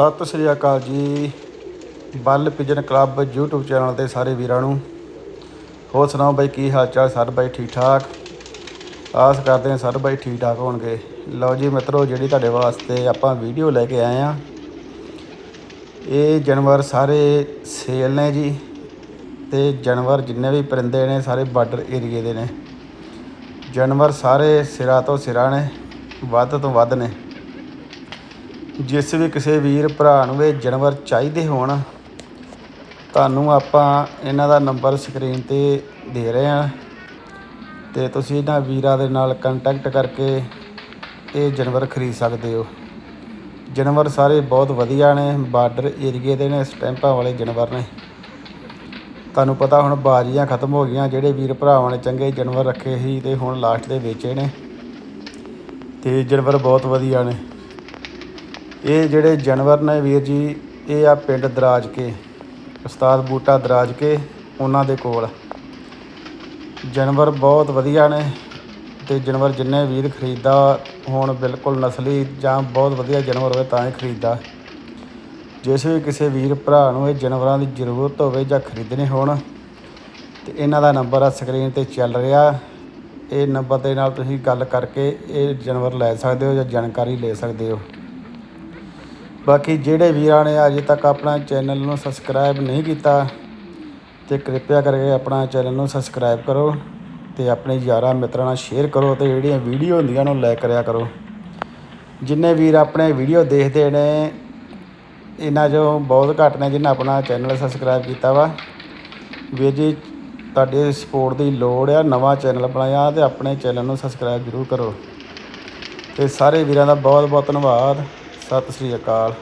Sat Sri Akal ji. Bal pigeon club YouTube channel ਤੇ ਸਾਰੇ ਵੀਰਾਂ ਨੂੰ। ਹੋਰ ਸੁਣਾਓ ਬਾਈ, ਕੀ ਹਾਲ ਚਾਲ? ਸਰ ਬਾਈ ਠੀਕ ਠਾਕ? ਆਸ ਕਰਦੇ ਹਾਂ ਸਾਰੇ ਬਾਈ ਠੀਕ ਠਾਕ ਹੋਣਗੇ। ਲਓ ਜੀ ਮਿੱਤਰੋ, ਜਿਹੜੀ ਤੁਹਾਡੇ ਵਾਸਤੇ ਆਪਾਂ ਵੀਡੀਓ ਲੈ ਕੇ ਆਏ ਆ ਇਹ ਜਾਨਵਰ ਸਾਰੇ ਸੇਲ ਨੇ ਜੀ ਤੇ ਜਾਨਵਰ ਜਿੰਨੇ ਵੀ ਪਰਿੰਦੇ ਨੇ, ਸਾਰੇ ਬਾਰਡਰ ਏਰੀਏ ਦੇ ਨੇ। ਜਾਨਵਰ ਸਾਰੇ ਸਿਰਾ ਤੋਂ ਸਿਰਾ ਨੇ, ਵੱਧ ਤੋਂ ਵੱਧ ਨੇ। ਜਿਸ ਵੀ ਕਿਸੇ ਵੀਰ ਭਰਾ ਨੂੰ ਇਹ ਜਾਨਵਰ ਚਾਹੀਦੇ ਹੋਣ, ਤੁਹਾਨੂੰ ਆਪਾਂ ਇਹਨਾਂ ਦਾ ਨੰਬਰ ਸਕਰੀਨ ਤੇ ਦੇ ਰਹੇ ਹਾਂ ਤੇ ਤੁਸੀਂ ਇਹਨਾਂ ਵੀਰਾਂ ਦੇ ਨਾਲ ਕੰਟੈਕਟ ਕਰਕੇ ਇਹ ਜਾਨਵਰ ਖਰੀਦ ਸਕਦੇ ਹੋ। ਜਾਨਵਰ ਸਾਰੇ ਬਹੁਤ ਵਧੀਆ ਨੇ ਬਾਰਡਰ ਏਰੀਏ ਦੇ ਨੇ ਸਟੈਂਪਾਂ ਵਾਲੇ ਜਾਨਵਰ ਨੇ। ਤੁਹਾਨੂੰ ਪਤਾ ਹੁਣ ਬਾਜ਼ੀਆਂ ਖਤਮ ਹੋ ਗਈਆਂ, ਜਿਹੜੇ ਵੀਰ ਭਰਾਵਾਂ ਨੇ ਚੰਗੇ ਜਾਨਵਰ ਰੱਖੇ ਸੀ ਤੇ ਹੁਣ ਲਾਸਟ ਦੇ ਵੇਚੇ ਨੇ। ਤੇ ਜਾਨਵਰ ਬਹੁਤ ਵਧੀਆ ਨੇ। ਇਹ ਜਿਹੜੇ ਜਾਨਵਰ ਨੇ ਵੀਰ ਜੀ, ਇਹ ਆ ਪਿੰਡ ਦਰਾਜ ਕੇ, ਉਸਤਾਦ ਬੂਟਾ ਦਰਾਜ ਕੇ, ਉਹਨਾਂ ਦੇ ਕੋਲ। ਜਾਨਵਰ ਬਹੁਤ ਵਧੀਆ ਨੇ ਤੇ ਜਾਨਵਰ ਜਿੰਨੇ ਵੀਰ ਖਰੀਦਾ, ਹੁਣ ਬਿਲਕੁਲ ਨਸਲੀ ਜਾਂ ਬਹੁਤ ਵਧੀਆ ਜਾਨਵਰ ਹੋਵੇ ਤਾਂ ਹੀ ਖਰੀਦਾ। ਜਿਸ ਵੀ ਕਿਸੇ ਵੀਰ ਭਰਾ ਨੂੰ ਇਹ ਜਾਨਵਰਾਂ ਦੀ ਜ਼ਰੂਰਤ ਹੋਵੇ ਜਾਂ ਖਰੀਦਣੇ ਹੋਣ, ਤੇ ਇਹਨਾਂ ਦਾ ਨੰਬਰ ਆ ਸਕਰੀਨ ਤੇ ਚੱਲ ਰਿਹਾ। ਇਹ ਨੰਬਰ ਦੇ ਨਾਲ ਤੁਸੀਂ ਗੱਲ ਕਰਕੇ ਇਹ ਜਾਨਵਰ ਲੈ ਸਕਦੇ ਹੋ ਜਾਂ ਜਾਣਕਾਰੀ ਲੈ ਸਕਦੇ ਹੋ। ਬਾਕੀ ਜਿਹੜੇ ਵੀਰਾਂ ਨੇ ਅਜੇ ਤੱਕ ਆਪਣਾ ਚੈਨਲ ਨੂੰ ਸਬਸਕ੍ਰਾਈਬ ਨਹੀਂ ਕੀਤਾ ਤੇ ਕਿਰਪਾ ਕਰਕੇ ਆਪਣਾ ਚੈਨਲ ਨੂੰ ਸਬਸਕ੍ਰਾਈਬ ਕਰੋ ਤੇ ਆਪਣੇ ਯਾਰਾਂ ਮਿੱਤਰਾਂ ਨਾਲ ਸ਼ੇਅਰ ਕਰੋ ਤੇ ਜਿਹੜੀਆਂ ਵੀਡੀਓ ਹੁੰਦੀਆਂ ਨੂੰ ਲਾਈਕ ਕਰਿਆ ਕਰੋ। ਜਿੰਨੇ ਵੀਰ ਆਪਣੇ ਵੀਡੀਓ ਦੇਖਦੇ ਨੇ, ਇਹਨਾਂ 'ਚੋਂ ਬਹੁਤ ਘੱਟ ਨੇ ਜਿਨ੍ਹਾਂ ਆਪਣਾ ਚੈਨਲ ਸਬਸਕ੍ਰਾਈਬ ਕੀਤਾ ਵਾ। ਵੀਰ ਜੀ, ਤੁਹਾਡੇ ਸਪੋਰਟ ਦੀ ਲੋੜ ਆ, ਨਵਾਂ ਚੈਨਲ ਬਣਾਇਆ ਤੇ ਆਪਣੇ ਚੈਨਲ ਨੂੰ ਸਬਸਕ੍ਰਾਈਬ ਜ਼ਰੂਰ ਕਰੋ। ਤੇ ਸਾਰੇ ਵੀਰਾਂ ਦਾ ਬਹੁਤ ਬਹੁਤ ਧੰਨਵਾਦ। ਸਤਿ ਸ੍ਰੀ ਅਕਾਲ।